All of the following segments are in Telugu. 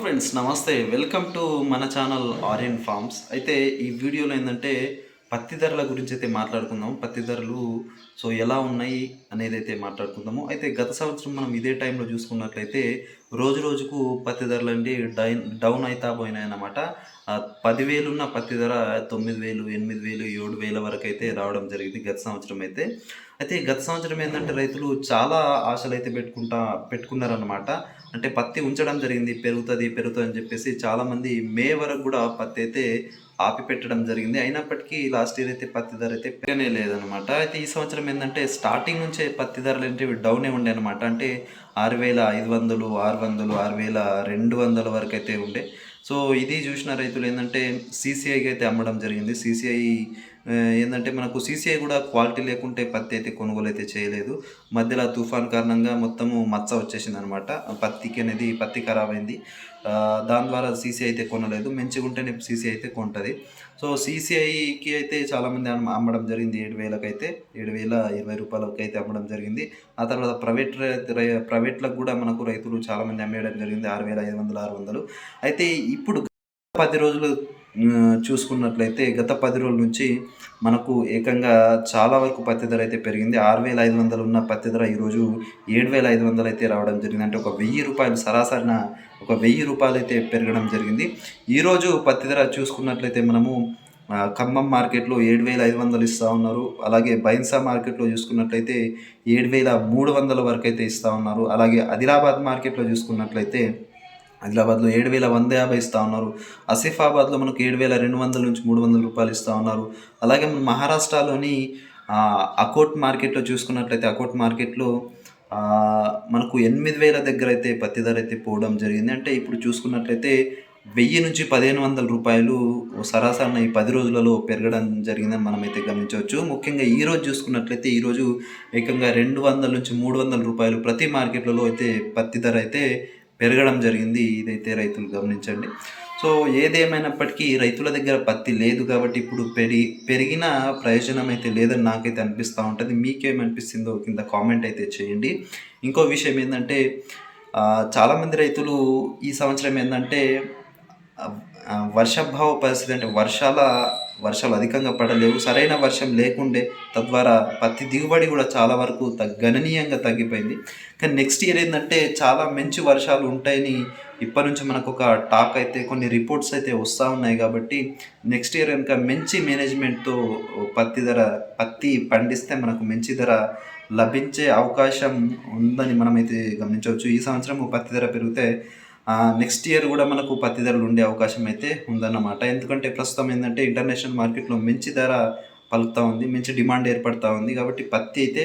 ఫ్రెండ్స్ నమస్తే. వెల్కమ్ టు మన ఛానల్ ఆర్యన్ ఫార్మ్స్ అయితే ఈ వీడియోలో ఏంటంటే పత్తి ధరల గురించి అయితే మాట్లాడుకుందాం పత్తి ధరలు సో ఎలా ఉన్నాయి అనేది అయితే మాట్లాడుకుందాము. అయితే గత సంవత్సరం మనం ఇదే టైంలో చూసుకున్నట్లయితే రోజు రోజుకు పత్తి ధరలు అంటే డైన్ డౌన్ అవుతా పోయినాయి అన్నమాట పదివేలు ఉన్న పత్తి ధర తొమ్మిది వేలు ఎనిమిది వేలు ఏడు వేల వరకు అయితే రావడం జరిగింది గత సంవత్సరం అయితే. అయితే గత సంవత్సరం ఏంటంటే రైతులు చాలా ఆశలు అయితే పెట్టుకుంటా పెట్టుకున్నారనమాట అంటే పత్తి ఉంచడం జరిగింది పెరుగుతుంది పెరుగుతుంది అని చెప్పేసి చాలామంది మే వరకు కూడా పత్తి అయితే ఆపి పెట్టడం జరిగింది. అయినప్పటికీ లాస్ట్ ఇయర్ అయితే పత్తి ధర అయితే పెరగనే లేదనమాట అయితే ఈ సంవత్సరం ఏంటంటే స్టార్టింగ్ నుంచే పత్తి ధరలు ఏంటివి డౌనే ఉండే అనమాట అంటే ఆరు వేల ఐదు వందలు ఆరు వందలు ఆరు వేల రెండు వందల వరకు అయితే ఉండే. సో ఇది చూసిన రైతులు ఏంటంటే సీసీఐకి అయితే అమ్మడం జరిగింది. సీసీఐ ఏంటంటే మనకు సీసీఐ కూడా క్వాలిటీ లేకుంటే పత్తి అయితే కొనుగోలు అయితే చేయలేదు. మధ్యలో తుఫాన్ కారణంగా మొత్తము మచ్చ వచ్చేసింది అనమాట పత్తికి అనేది పత్తి ఖరాబ్ అయింది దాని ద్వారా సీసీ అయితే కొనలేదు. మంచిగా ఉంటేనే సీసీ అయితే కొంటది. సో సీసీఐకి అయితే చాలామంది అమ్మడం జరిగింది. ఏడు వేలకు అయితే ఏడు వేల ఇరవై రూపాయలకి అయితే అమ్మడం జరిగింది. ఆ తర్వాత ప్రైవేట్ రై- ప్రైవేట్లకు కూడా మనకు రైతులు చాలామంది అమ్మేయడం జరిగింది. ఆరు వేల ఐదు వందలు ఆరు వందలు. అయితే ఇప్పుడు పది రోజులు చూసుకున్నట్లయితే గత పది రోజుల నుంచి మనకు ఏకంగా చాలా వరకు పత్తి ధర అయితే పెరిగింది. ఆరు వేల ఐదు వందలు ఉన్న పత్తి ధర ఈరోజు ఏడు వేల ఐదు వందలు అయితే రావడం జరిగింది. అంటే ఒక వెయ్యి రూపాయలు సరాసరిన ఒక వెయ్యి రూపాయలు అయితే పెరగడం జరిగింది. ఈరోజు పత్తి ధర చూసుకున్నట్లయితే మనము ఖమ్మం మార్కెట్లో ఏడు వేల ఐదు వందలు ఇస్తూ ఉన్నారు. అలాగే బైన్సా మార్కెట్లో చూసుకున్నట్లయితే ఏడు వేల మూడు వందల వరకు అయితే ఇస్తూ ఉన్నారు. అలాగే ఆదిలాబాద్ మార్కెట్లో చూసుకున్నట్లయితే ఆదిలాబాద్లో ఏడు వేల వంద యాభై ఇస్తూ ఉన్నారు. ఆసిఫాబాద్లో మనకు ఏడు వేల రెండు వందల నుంచి మూడు వందల రూపాయలు ఇస్తూ ఉన్నారు. అలాగే మన మహారాష్ట్రలోని అకౌట్ అకోట్ మార్కెట్లో చూసుకున్నట్లయితే అకోట్ మార్కెట్లో మనకు ఎనిమిది వేల దగ్గర అయితే పత్తి ధర అయితే పోవడం జరిగింది. అంటే ఇప్పుడు చూసుకున్నట్లయితే వెయ్యి నుంచి పదిహేను వందల రూపాయలు సరాసరిన ఈ పది రోజులలో పెరగడం జరిగిందని మనం అయితే గమనించవచ్చు. ముఖ్యంగా ఈరోజు చూసుకున్నట్లయితే ఈరోజు ఏకంగా రెండు వందల నుంచి మూడు వందల రూపాయలు ప్రతి మార్కెట్లలో అయితే పత్తి ధర అయితే పెరగడం జరిగింది ఇదైతే రైతులు గమనించండి. సో ఏదేమైనప్పటికీ రైతుల దగ్గర పత్తి లేదు కాబట్టి ఇప్పుడు పెరిగి పెరిగిన ప్రయోజనం అయితే లేదని నాకైతే అనిపిస్తూ ఉంటుంది. మీకేమనిపిస్తుందో కింద కామెంట్ అయితే చేయండి. ఇంకో విషయం ఏంటంటే చాలామంది రైతులు ఈ సంవత్సరం ఏంటంటే వర్షభావ పరిస్థితి అంటే వర్షాల వర్షాలు అధికంగా పడలేవు సరైన వర్షం లేకుండే తద్వారా పత్తి దిగుబడి కూడా చాలా వరకు తగ్ గణనీయంగా తగ్గిపోయింది. కానీ నెక్స్ట్ ఇయర్ ఏంటంటే చాలా మంచి వర్షాలు ఉంటాయని ఇప్పటి నుంచి మనకు ఒక టాక్ అయితే కొన్ని రిపోర్ట్స్ అయితే వస్తూ ఉన్నాయి కాబట్టి నెక్స్ట్ ఇయర్ కనుక మంచి మేనేజ్మెంట్తో పత్తి ధర పత్తి పండిస్తే మనకు మంచి ధర లభించే అవకాశం ఉందని మనమైతే గమనించవచ్చు. ఈ సంవత్సరం పత్తి ధర పెరిగితే నెక్స్ట్ ఇయర్ కూడా మనకు పత్తి ధరలు ఉండే అవకాశం అయితే ఉందన్నమాట. ఎందుకంటే ప్రస్తుతం ఏంటంటే ఇంటర్నేషనల్ మార్కెట్లో మంచి ధర పలుకుతూ ఉంది మంచి డిమాండ్ ఏర్పడుతూ ఉంది. కాబట్టి పత్తి అయితే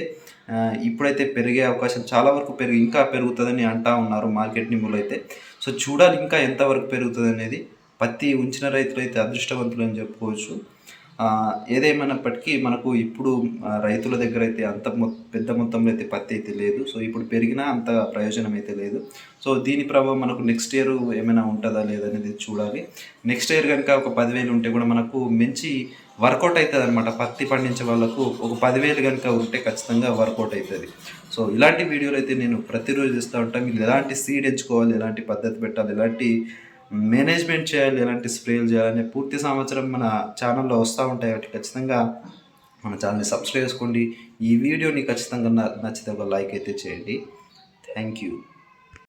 ఇప్పుడైతే పెరిగే అవకాశం చాలా వరకు పెరిగి ఇంకా పెరుగుతుందని అంటా ఉన్నారు మార్కెట్ నిపుణులు అయితే. సో చూడాలి ఇంకా ఎంతవరకు పెరుగుతుంది అనేది. పత్తి ఉంచిన రైతులు అయితే అదృష్టవంతులు అని చెప్పుకోవచ్చు. ఏదేమైనప్పటికీ మనకు ఇప్పుడు రైతుల దగ్గర అయితే అంత మొ పెద్ద మొత్తంలో అయితే పత్తి అయితే లేదు. సో ఇప్పుడు పెరిగినా అంత ప్రయోజనం అయితే లేదు. సో దీని ప్రభావం మనకు నెక్స్ట్ ఇయర్ ఏమైనా ఉంటుందా లేదనేది చూడాలి. నెక్స్ట్ ఇయర్ కనుక ఒక పదివేలు ఉంటే కూడా మనకు మంచి వర్కౌట్ అవుతుంది అనమాట పత్తి పండించే వాళ్ళకు ఒక పదివేలు కనుక ఉంటే ఖచ్చితంగా వర్కౌట్ అవుతుంది. సో ఇలాంటి వీడియోలు అయితే నేను ప్రతిరోజు ఇస్తూ ఉంటాను మీరు ఎలాంటి సీడ్ ఎంచుకోవాలి ఎలాంటి పద్ధతి పెట్టాలి ఎలాంటి మేనేజ్మెంట్ చేయాలి ఎలాంటి స్ప్రేలు చేయాలని పూర్తి సంవత్సరం మన ఛానల్లో వస్తూ ఉంటాయి. కాబట్టి ఖచ్చితంగా మన ఛానల్ని సబ్స్క్రైబ్ చేసుకోండి. ఈ వీడియోని ఖచ్చితంగా నచ్చితే ఒక లైక్ అయితే చేయండి. Thank you.